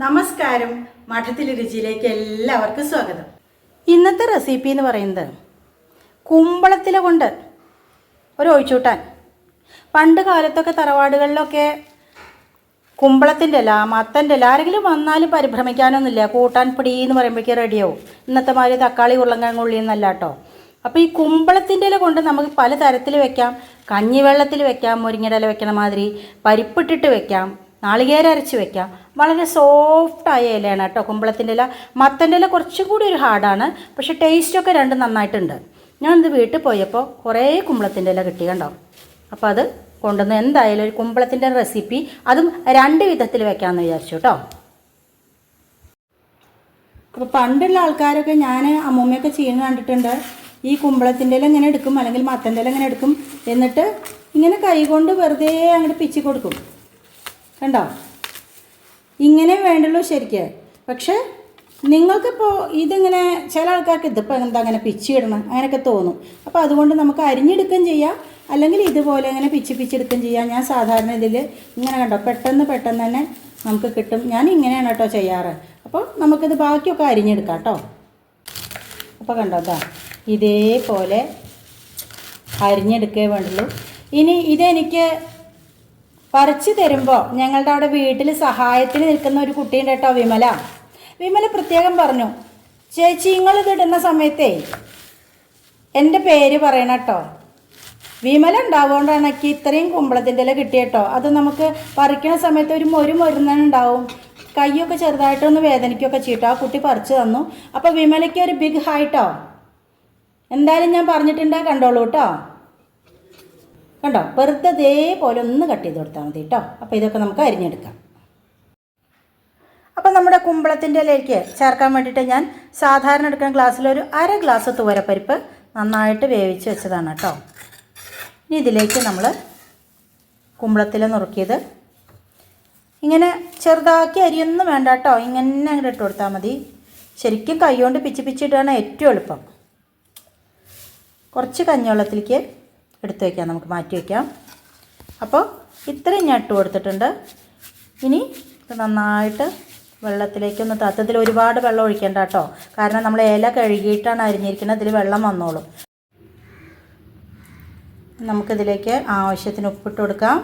നമസ്കാരം. മഠത്തിലെ രുചിയിലേക്ക് എല്ലാവർക്കും സ്വാഗതം. ഇന്നത്തെ റെസിപ്പി എന്ന് പറയുന്നത് കുമ്പളത്തില കൊണ്ട് ഒരു ഒഴിച്ചൂട്ടാൻ. പണ്ട് കാലത്തൊക്കെ തറവാടുകളിലൊക്കെ കുമ്പളത്തിന്റെ ഇല മത്തന്റെ ഇല ആരെങ്കിലും വന്നാലും പരിഭ്രമിക്കാനൊന്നുമില്ല. കൂട്ടാൻ പിടി എന്ന് പറയുമ്പോഴേക്കും റെഡിയാവും ഇന്നത്തെ മാതിരി തക്കാളി ഉരുളങ്കിഴങ്ങ് ഉള്ളി എന്നല്ല കേട്ടോ. അപ്പോൾ ഈ കുമ്പളത്തിന്റെ ഇല കൊണ്ട് നമുക്ക് പല തരത്തിൽ വെക്കാം. കഞ്ഞിവെള്ളത്തിൽ വെക്കാം മുരിങ്ങയുടെ ഇല വെക്കണ മാതിരി. പരിപ്പിട്ടിട്ട് വെക്കാം. നാളികേരം അരച്ച് വെക്കാം. വളരെ സോഫ്റ്റായ ഇലയാണ് കേട്ടോ കുമ്പളത്തിന്റെ ഇല. മത്തന്റെ ഇല കുറച്ചും കൂടി ഒരു ഹാർഡാണ്. പക്ഷേ ടേസ്റ്റൊക്കെ രണ്ടും നന്നായിട്ടുണ്ട്. ഞാൻ ഞാനിത് വീട്ടിൽ പോയപ്പോൾ കുറേ കുമ്പളത്തിന്റെ ഇല കിട്ടി കണ്ടോ? അപ്പോൾ അത് കൊണ്ടുവന്ന് എന്തായാലും ഒരു കുമ്പളത്തിന്റെ റെസിപ്പി അതും രണ്ട് വിധത്തിൽ വെക്കാമെന്ന് വിചാരിച്ചു കേട്ടോ. അപ്പോൾ പണ്ടുള്ള ആൾക്കാരൊക്കെ ഞാൻ അമ്മൂമ്മയൊക്കെ ചെയ്യുന്നത് കണ്ടിട്ടുണ്ട്. ഈ കുമ്പളത്തിന്റെ ഇല ഇങ്ങനെ എടുക്കും അല്ലെങ്കിൽ മത്തന്റെ ഇല ഇങ്ങനെ എടുക്കും. എന്നിട്ട് ഇങ്ങനെ കൈ കൊണ്ട് വെറുതെ അങ്ങോട്ട് പിച്ചി കൊടുക്കും. കണ്ടോ? ഇങ്ങനെ വേണ്ടുള്ളൂ ശരിക്ക്. പക്ഷേ നിങ്ങൾക്കിപ്പോൾ ഇതിങ്ങനെ ചില ആൾക്കാർക്ക് ഇതിപ്പോൾ എന്താ അങ്ങനെ പിച്ചി ഇടണം അങ്ങനെയൊക്കെ തോന്നും. അപ്പോൾ അതുകൊണ്ട് നമുക്ക് അരിഞ്ഞെടുക്കുകയും ചെയ്യാം. അല്ലെങ്കിൽ ഇതുപോലെ ഇങ്ങനെ പിച്ചി പിച്ചെടുക്കുകയും ചെയ്യാം. ഞാൻ സാധാരണ ഇതിൽ ഇങ്ങനെ കണ്ടോ പെട്ടെന്ന് പെട്ടെന്ന് തന്നെ നമുക്ക് കിട്ടും. ഞാൻ ഇങ്ങനെയാണ് കേട്ടോ ചെയ്യാറ്. അപ്പോൾ നമുക്കിത് ബാക്കിയൊക്കെ അരിഞ്ഞെടുക്കാം കേട്ടോ. അപ്പോൾ കണ്ടോ അതാ ഇതേപോലെ അരിഞ്ഞെടുക്കേ വേണ്ടുള്ളൂ. ഇനി ഇതെനിക്ക് പറിച്ചു തരുമ്പോൾ ഞങ്ങളുടെ അവിടെ വീട്ടിൽ സഹായത്തിന് നിൽക്കുന്ന ഒരു കുട്ടിയുണ്ട് കേട്ടോ വിമല. വിമല പ്രത്യേകം പറഞ്ഞു ചേച്ചി നിങ്ങളിത് ഇടുന്ന സമയത്തേ എന്റെ പേര് പറയണം കേട്ടോ. വിമല ഉണ്ടാവുകൊണ്ടാണ് എനിക്ക് ഇത്രയും കുമ്പളത്തിന്റെ ഇല കിട്ടിയട്ടോ അത് നമുക്ക് പറിക്കണ സമയത്ത് ഒരു മൊരു മൊരുന്നുണ്ടാവും കൈയൊക്കെ ചെറുതായിട്ടൊന്ന് വേദനിക്കുകയൊക്കെ ചെയ്യട്ടോ ആ കുട്ടി പറിച്ചു തന്നു. അപ്പോൾ വിമലയ്ക്ക് ഒരു ബിഗ് ഹൈട്ടോ എന്തായാലും ഞാൻ പറഞ്ഞിട്ടുണ്ടാ കണ്ടോളൂ കേട്ടോ. കണ്ടോ? വെറുതെ ഇതേപോലെ ഒന്ന് കട്ട് ചെയ്ത് കൊടുത്താൽ മതി കേട്ടോ അപ്പോൾ ഇതൊക്കെ നമുക്ക് അരിഞ്ഞെടുക്കാം. അപ്പോൾ നമ്മുടെ കുമ്പളത്തിന്റെ ഇലയ്ക്ക് ചേർക്കാൻ വേണ്ടിയിട്ട് ഞാൻ സാധാരണ എടുക്കുന്ന ഗ്ലാസ്സിൽ ഒരു അര ഗ്ലാസ് തുവരപ്പരിപ്പ് നന്നായിട്ട് വേവിച്ച് വെച്ചതാണ് കേട്ടോ ഇനി ഇതിലേക്ക് നമ്മൾ കുമ്പളത്തിൽ നുറുക്കിയത്. ഇങ്ങനെ ചെറുതാക്കി അരിയൊന്നും വേണ്ട കേട്ടോ ഇങ്ങനെ അങ്ങോട്ട് ഇട്ട് കൊടുത്താൽ മതി. ശരിക്കും കൈകൊണ്ട് പിച്ചി പിച്ചിട്ടാണ് ഏറ്റവും എളുപ്പം. കുറച്ച് കഞ്ഞിവെള്ളത്തിലേക്ക് എടുത്തു വയ്ക്കാം നമുക്ക് മാറ്റി വയ്ക്കാം അപ്പോൾ ഇത്രയും ഞാൻ ഇട്ട് കൊടുത്തിട്ടുണ്ട്. ഇനി ഇത് നന്നായിട്ട് വെള്ളത്തിലേക്കൊന്ന് തത്തത്തിൽ ഒരുപാട് വെള്ളം ഒഴിക്കേണ്ട കേട്ടോ. കാരണം നമ്മൾ ഇല കഴുകിയിട്ടാണ് അരിഞ്ഞിരിക്കുന്നത് ഇതിൽ വെള്ളം വന്നോളും. നമുക്കിതിലേക്ക് ആവശ്യത്തിന് ഉപ്പിട്ട് കൊടുക്കാം.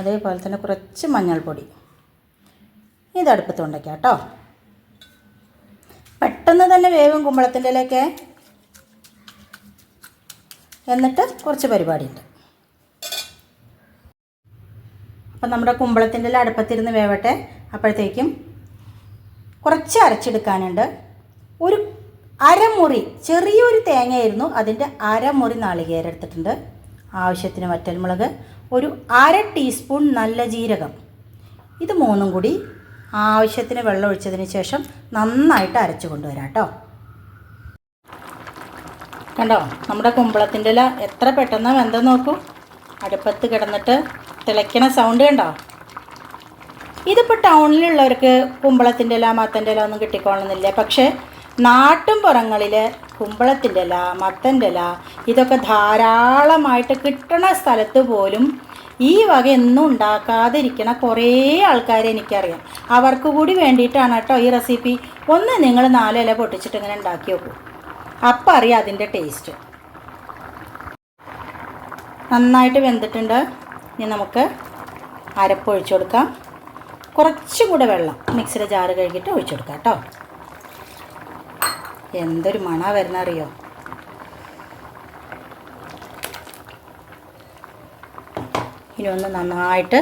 അതേപോലെ തന്നെ കുറച്ച് മഞ്ഞൾപ്പൊടി. ഇത് അടുപ്പത്ത് കൊണ്ടേക്കാം കേട്ടോ. പെട്ടെന്ന് തന്നെ വേവും കുമ്പളത്തിന്റെ ഇലയൊക്കെ എന്നിട്ട് കുറച്ച് പരിപാടിയുണ്ട്. അപ്പം നമ്മുടെ കുമ്പളത്തിന്റെ ഇല അടുപ്പത്തിരുന്ന് വേവട്ടെ. അപ്പോഴത്തേക്കും കുറച്ച് അരച്ചെടുക്കാനുണ്ട്. ഒരു അരമുറി ചെറിയൊരു തേങ്ങയായിരുന്നു അതിന്റെ അരമുറി നാളികേരം എടുത്തിട്ടുണ്ട് ആവശ്യത്തിന് വറ്റൽമുളക് ഒരു അര ടീസ്പൂൺ നല്ല ജീരകം. ഇത് മൂന്നും കൂടി ആവശ്യത്തിന് വെള്ളം ഒഴിച്ചതിന് ശേഷം നന്നായിട്ട് അരച്ചു കൊണ്ടുവരാം കേട്ടോ. കണ്ടോ? നമ്മുടെ കുമ്പളത്തിന്റെ ഇല എത്ര പെട്ടെന്ന് വെന്തെന്ന് നോക്കൂ. അടുപ്പത്ത് കിടന്നിട്ട് തിളയ്ക്കണ സൗണ്ട് കണ്ടോ? ഇതിപ്പോൾ ടൗണിലുള്ളവർക്ക് കുമ്പളത്തിന്റെ ഇല മത്തന്റെ ഇല ഒന്നും കിട്ടിക്കോളുന്നില്ല പക്ഷേ നാട്ടും പുറങ്ങളിൽ കുമ്പളത്തിന്റെ ഇല മത്തന്റെ ഇല ഇതൊക്കെ ധാരാളമായിട്ട് കിട്ടണ സ്ഥലത്ത് പോലും ഈ വക എന്നും ഉണ്ടാക്കാതിരിക്കണ കുറേ ആൾക്കാരെ എനിക്കറിയാം. അവർക്ക് കൂടി വേണ്ടിയിട്ടാണ് കേട്ടോ ഈ റെസിപ്പി ഒന്ന് നിങ്ങൾ നാലില പൊട്ടിച്ചിട്ട് ഇങ്ങനെ ഉണ്ടാക്കി നോക്കൂ. അപ്പം അറിയാം അതിന്റെ ടേസ്റ്റ് നന്നായിട്ട് വെന്തിട്ടുണ്ട്. ഇനി നമുക്ക് അരപ്പ് ഒഴിച്ചു കൊടുക്കാം. കുറച്ചും കൂടെ വെള്ളം മിക്സിയുടെ ജാറ് കഴുകിയിട്ട് ഒഴിച്ചു കൊടുക്കാം കേട്ടോ. എന്തൊരു മണ വരുന്ന അറിയോ ഇനി ഒന്ന് നന്നായിട്ട്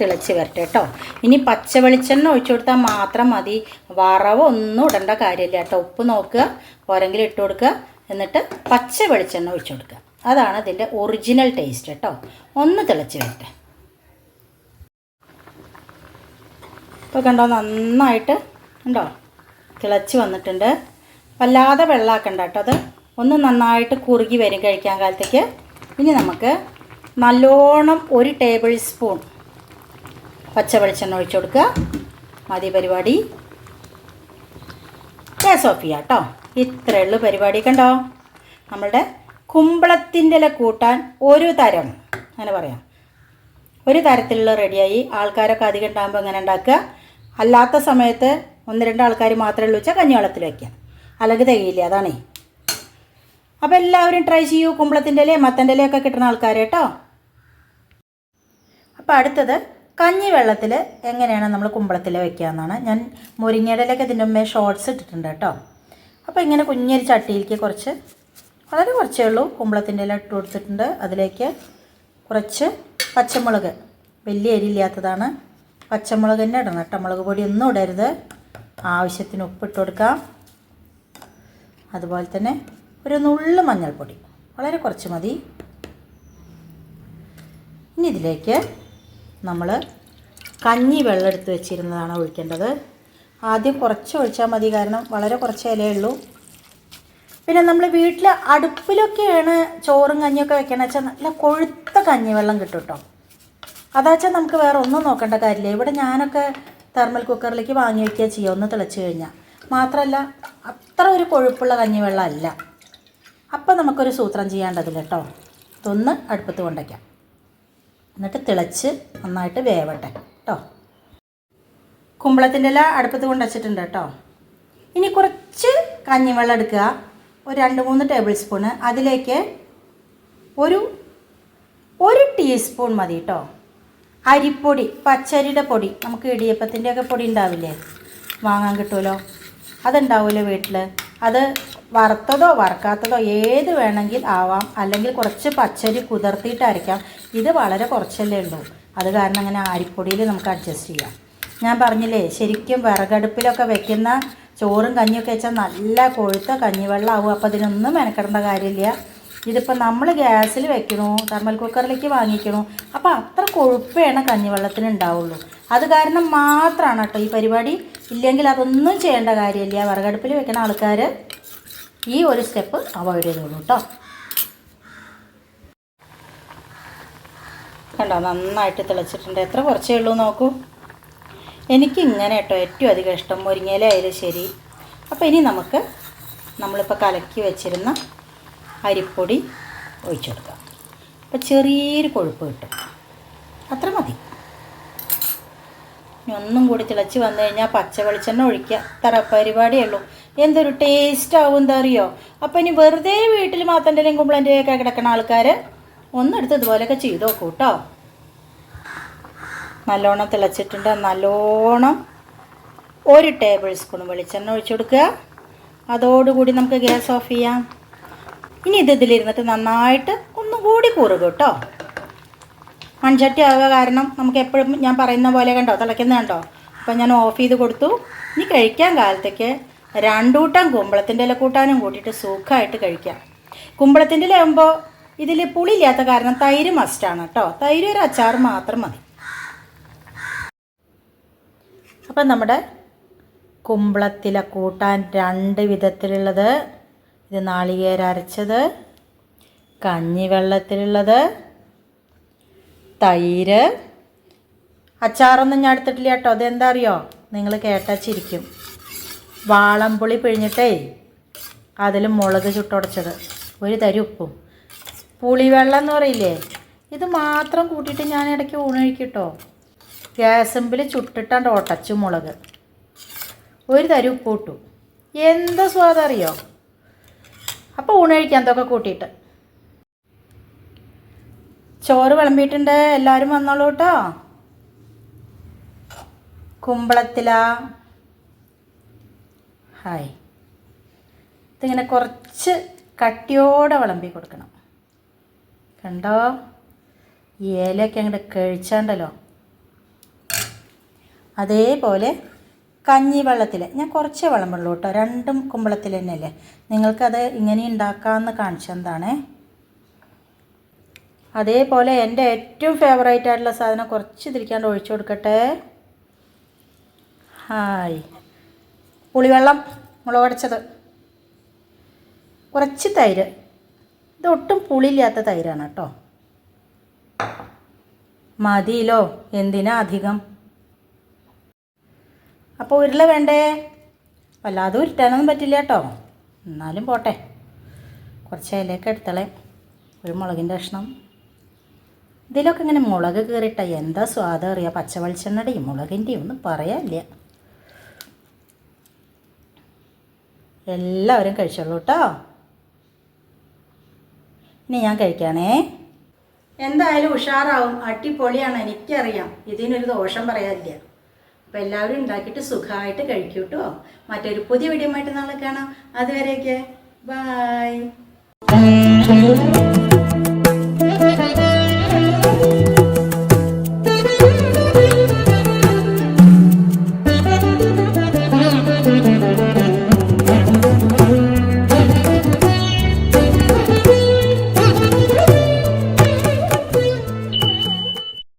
തിളച്ച് വരട്ടെ കേട്ടോ. ഇനി പച്ച വെളിച്ചെണ്ണ ഒഴിച്ചു കൊടുത്താൽ മാത്രം മതി. വറവ് ഒന്നും ഇടേണ്ട കാര്യമില്ല കേട്ടോ. ഉപ്പ് നോക്കുക പോരെങ്കിലും ഇട്ട് കൊടുക്കുക എന്നിട്ട് പച്ച വെളിച്ചെണ്ണ ഒഴിച്ചു കൊടുക്കുക. അതാണ് ഇതിന്റെ ഒറിജിനൽ ടേസ്റ്റ് കേട്ടോ. ഒന്ന് തിളച്ച് വരട്ടെ. ഇപ്പോൾ കണ്ടോ നന്നായിട്ട് ഉണ്ടോ തിളച്ച് വന്നിട്ടുണ്ട്. വല്ലാതെ വെള്ളമാക്കണ്ട കേട്ടോ. അത് ഒന്ന് നന്നായിട്ട് കുറുകി വരും കഴിക്കാൻ കാലത്തേക്ക്. ഇനി നമുക്ക് നല്ലോണം ഒരു ടേബിൾ സ്പൂൺ പച്ച വെളിച്ചെണ്ണ ഒഴിച്ചു കൊടുക്കുക. മതി പരിപാടി. ഗ്യാസ് ഓഫ് ചെയ്യാം കേട്ടോ ഇത്രയേ ഉള്ളൂ പരിപാടി കണ്ടോ? നമ്മളുടെ കുമ്പളത്തിന്റെ ഇല കൂട്ടാൻ ഒരു തരം. അങ്ങനെ പറയാം. ഒരു തരത്തിലുള്ള റെഡിയായി. ആൾക്കാരൊക്കെ അധികം ഉണ്ടാകുമ്പോൾ അങ്ങനെ ഉണ്ടാക്കുക. അല്ലാത്ത സമയത്ത് ഒന്ന് രണ്ട് ആൾക്കാർ മാത്രമേ ഉള്ളൂ വെച്ചാൽ കഞ്ഞിവെള്ളത്തിൽ വയ്ക്കാം അല്ലെങ്കിൽ തികയില്ല അതാണേ. അപ്പോൾ എല്ലാവരും ട്രൈ ചെയ്യൂ കുമ്പളത്തിന്റെ ഇലയും മത്തന്റെ ഇലയൊക്കെ കിട്ടുന്ന ആൾക്കാർ കേട്ടോ അപ്പോൾ അടുത്തത് കഞ്ഞി വെള്ളത്തിൽ എങ്ങനെയാണ് നമ്മൾ കുമ്പളത്തിൽ വെക്കുക എന്നാണ്. ഞാൻ മുരിങ്ങയുടെ ഇലയൊക്കെ ഇതിന്റെ മുമ്പേ ഷോർട്സ് ഇട്ടിട്ടുണ്ട് കേട്ടോ. അപ്പോൾ ഇങ്ങനെ കുഞ്ഞൊരു ചട്ടിയിലേക്ക് കുറച്ച് വളരെ കുറച്ചേ ഉള്ളൂ. കുമ്പളത്തിന്റെ ഇട്ട് കൊടുത്തിട്ടുണ്ട്. അതിലേക്ക് കുറച്ച് പച്ചമുളക് വലിയ എരിയില്ലാത്തതാണ് പച്ചമുളക് തന്നെ ഇടണം കേട്ടോ. മുളക് പൊടി ഒന്നും ഇടരുത്. ആവശ്യത്തിന് ഉപ്പിട്ട് കൊടുക്കാം. അതുപോലെ തന്നെ ഒരു നുള്ളു മഞ്ഞൾപ്പൊടി വളരെ കുറച്ച് മതി. ഇനി ഇതിലേക്ക് നമ്മൾ കഞ്ഞി വെള്ളം എടുത്ത് വെച്ചിരുന്നതാണ് ഒഴിക്കേണ്ടത്. ആദ്യം കുറച്ച് ഒഴിച്ചാൽ മതി കാരണം വളരെ കുറച്ച് ഇലയേ ഉള്ളൂ. പിന്നെ നമ്മൾ വീട്ടിൽ അടുപ്പിലൊക്കെയാണ് ചോറും കഞ്ഞിയൊക്കെ വെക്കണമെന്ന് വെച്ചാൽ നല്ല കൊഴുത്ത കഞ്ഞിവെള്ളം കിട്ടും കേട്ടോ അതാച്ചാൽ നമുക്ക് വേറെ ഒന്നും നോക്കേണ്ട കാര്യമില്ല. ഇവിടെ ഞാനൊക്കെ തെർമൽ കുക്കറിലേക്ക് വാങ്ങി വയ്ക്കുക ചെയ്യുക ഒന്ന് തിളച്ച് കഴിഞ്ഞാൽ മാത്രമല്ല അത്ര ഒരു കൊഴുപ്പുള്ള കഞ്ഞിവെള്ളം അല്ല. അപ്പം നമുക്കൊരു സൂത്രം ചെയ്യാണ്ടതില്ല കേട്ടോ ഇതൊന്ന് അടുപ്പത്ത് കൊണ്ടയ്ക്കാം എന്നിട്ട് തിളച്ച് നന്നായിട്ട് വേവട്ടെ കേട്ടോ കുമ്പളത്തിന്റെ ഇല അടുപ്പത്ത് കൊണ്ട് വച്ചിട്ടുണ്ട് കേട്ടോ ഇനി കുറച്ച് കഞ്ഞിവെള്ളം എടുക്കുക. ഒരു രണ്ട് മൂന്ന് ടേബിൾ സ്പൂണ് അതിലേക്ക് ഒരു ഒരു ടീസ്പൂൺ മതി കേട്ടോ അരിപ്പൊടി പച്ചരിയുടെ പൊടി. നമുക്ക് ഇടിയപ്പത്തിന്റെയൊക്കെ പൊടി ഉണ്ടാവില്ലേ? വാങ്ങാൻ കിട്ടുമല്ലോ. അതുണ്ടാവുമല്ലോ വീട്ടിൽ അത് വറുത്തതോ വറുക്കാത്തതോ ഏത് വേണമെങ്കിൽ ആവാം. അല്ലെങ്കിൽ കുറച്ച് പച്ചരി കുതിർത്തിയിട്ടായിരിക്കാം. ഇത് വളരെ കുറച്ചല്ലേ ഉള്ളൂ. അത് കാരണം അങ്ങനെ അരിപ്പൊടിയിൽ നമുക്ക് അഡ്ജസ്റ്റ് ചെയ്യാം. ഞാൻ പറഞ്ഞില്ലേ ശരിക്കും വിറകടുപ്പിലൊക്കെ വെക്കുന്ന ചോറും കഞ്ഞിയൊക്കെ വെച്ചാൽ നല്ല കൊഴുത്ത കഞ്ഞിവെള്ളം ആവും അപ്പോൾ അതിനൊന്നും മെനക്കെടേണ്ട കാര്യമില്ല. ഇതിപ്പോൾ നമ്മൾ ഗ്യാസിൽ വെക്കണോ? തെർമൽ കുക്കറിലേക്ക് വാങ്ങിക്കണോ? അപ്പോൾ അത്ര കൊഴുപ്പേണ കഞ്ഞിവെള്ളത്തിന് ഉണ്ടാവുള്ളൂ അത് കാരണം മാത്രമാണ് കേട്ടോ ഈ പരിപാടി. ഇല്ലെങ്കിൽ അതൊന്നും ചെയ്യേണ്ട കാര്യമില്ല വിറകടുപ്പിൽ വെക്കുന്ന ആൾക്കാർ ഈ ഒരു സ്റ്റെപ്പ് അവോയ്ഡ് ചെയ്തോളൂ കേട്ടോ. കണ്ടോ? നന്നായിട്ട് തിളച്ചിട്ടുണ്ട്. എത്ര കുറച്ചേ ഉള്ളൂ നോക്കൂ. എനിക്കിങ്ങനെ കേട്ടോ ഏറ്റവും അധികം ഇഷ്ടം. മുരിങ്ങയിലായാലും ശരി. അപ്പോൾ ഇനി നമുക്ക് നമ്മളിപ്പോൾ കലക്കി വെച്ചിരുന്ന അരിപ്പൊടി ഒഴിച്ചു അപ്പോൾ ചെറിയൊരു കൊഴുപ്പ് കിട്ടും. അത്ര മതി. ഇനി ഒന്നും കൂടി തിളച്ച് വന്നു കഴിഞ്ഞാൽ പച്ച വെളിച്ചെണ്ണ ഒഴിക്കുക. അത്ര പരിപാടിയേ ഉള്ളൂ. എന്തൊരു ടേസ്റ്റ് ആവും എന്താ അറിയോ? അപ്പോൾ ഇനി വെറുതെ വീട്ടിൽ മാത്തന്റെയും കുമ്പളന്റെയും കുമ്പളന്റെയൊക്കെ കിടക്കുന്ന ആൾക്കാർ ഒന്നെടുത്ത് ഇതുപോലെയൊക്കെ ചെയ്ത് നോക്കൂ കേട്ടോ നല്ലോണം തിളച്ചിട്ടുണ്ട്. നല്ലോണം ഒരു ടേബിൾ സ്പൂൺ വെളിച്ചെണ്ണ ഒഴിച്ചു കൊടുക്കുക. അതോടുകൂടി നമുക്ക് ഗ്യാസ് ഓഫ് ചെയ്യാം. ഇനി ഇത് ഇതിലിരുന്നിട്ട് നന്നായിട്ട് ഒന്നും കൂടി കൂറുക കേട്ടോ. മൺചട്ടി ആവുക കാരണം നമുക്ക് എപ്പോഴും ഞാൻ പറയുന്ന പോലെ കണ്ടോ തിളയ്ക്കുന്നത് കണ്ടോ? അപ്പം ഞാൻ ഓഫ് ചെയ്ത് കൊടുത്തു. ഇനി കഴിക്കാൻ കാലത്തേക്ക് രണ്ടൂട്ടം കുമ്പളത്തിന്റെ ഇല കൂട്ടാനും കൂട്ടിയിട്ട് സുഖമായിട്ട് കഴിക്കാം. കുമ്പളത്തിന്റെ ഇലയാകുമ്പോൾ ഇതിൽ പുളിയില്ലാത്ത കാരണം തൈര് മസ്റ്റാണ് കേട്ടോ. തൈര് ഒരു അച്ചാർ മാത്രം മതി. അപ്പം നമ്മുടെ കുമ്പളത്തില കൂട്ടാൻ രണ്ട് വിധത്തിലുള്ളത് ഇത് നാളികേര അരച്ചത് കഞ്ഞിവെള്ളത്തിലുള്ളത് തൈര്. അച്ചാറൊന്നും ഞാൻ എടുത്തിട്ടില്ല കേട്ടോ. അതെന്താ അറിയോ? നിങ്ങൾ കേട്ടാ ചിരിക്കും. വാളംപുളി പിഴിഞ്ഞിട്ടേ അതിൽ മുളക് ചുട്ടുടച്ചത്. ഒരു തരി ഉപ്പും. പുളിവെള്ളം എന്ന് പറയില്ലേ? ഇത് മാത്രം കൂട്ടിയിട്ട് ഞാൻ ഇടയ്ക്ക് ഊണഴിക്കും കേട്ടോ ഗ്യാസമ്പിൽ ചുട്ടിട്ടാണ്ട് ഒട്ടച്ചു മുളക്. ഒരു തരി ഉപ്പ് ഇട്ടു. എന്താ സ്വാദം അറിയോ ഊണ് കഴിക്കാൻ എന്തൊക്കെ കൂട്ടിയിട്ട്. ചോറ് വിളമ്പിയിട്ടുണ്ട് എല്ലാവരും വന്നോളൂ കേട്ടോ കുമ്പളത്തില. ഹായ്. ഇതിങ്ങനെ കുറച്ച് കട്ടിയോടെ വിളമ്പി കൊടുക്കണം. കണ്ടോ? ഈ ഏലയൊക്കെ അങ്ങോട്ട് കഴിച്ചാണ്ടല്ലോ. അതേപോലെ കഞ്ഞി വെള്ളത്തിൽ ഞാൻ കുറച്ചേ വെള്ളം കേട്ടോ. രണ്ടും കുമ്പളത്തിൽ തന്നെയല്ലേ. നിങ്ങൾക്കത് ഇങ്ങനെ ഉണ്ടാക്കാമെന്ന് കാണിച്ചെന്താണ് അതേപോലെ എന്റെ ഏറ്റവും ഫേവറേറ്റ് ആയിട്ടുള്ള സാധനം കുറച്ച് തിരിക്കാണ്ട് ഒഴിച്ചു കൊടുക്കട്ടെ. ഹായ്. പുളിവെള്ളം മുളകടച്ചത് കുറച്ച് തൈര്. ഇത് ഒട്ടും പുളിയില്ലാത്ത തൈരാണ് കേട്ടോ. മതിയിലോ എന്തിനാ അധികം? അപ്പോൾ ഉരുള വേണ്ടേ? വല്ലാതെ ഉരുട്ടാനൊന്നും പറ്റില്ല കേട്ടോ. എന്നാലും പോട്ടെ. കുറച്ച് ഇലയൊക്കെ എടുത്തളേ. ഒരു മുളകിന്റെ കഷ്ണം. ഇതിലൊക്കെ ഇങ്ങനെ മുളക് കയറിയിട്ട. എന്താ സ്വാദം അറിയാം? പച്ച വെളിച്ചെണ്ണയുടെയും മുളകിന്റെയും ഒന്നും പറയാനില്ല. എല്ലാവരും കഴിച്ചോളൂ കേട്ടോ. ഇനി ഞാൻ കഴിക്കാനേ എന്തായാലും ഉഷാറാവും. അടിപൊളിയാണ്. എനിക്കറിയാം. ഇതിനൊരു ദോഷം പറയാനില്ല. അപ്പോൾ എല്ലാവരും ഉണ്ടാക്കിയിട്ട് സുഖമായിട്ട് കഴിക്കൂ കേട്ടോ മറ്റൊരു പുതിയ വീഡിയോ ആയിട്ട് നാളെ കാണാം. അതുവരെയൊക്കെ ബായ്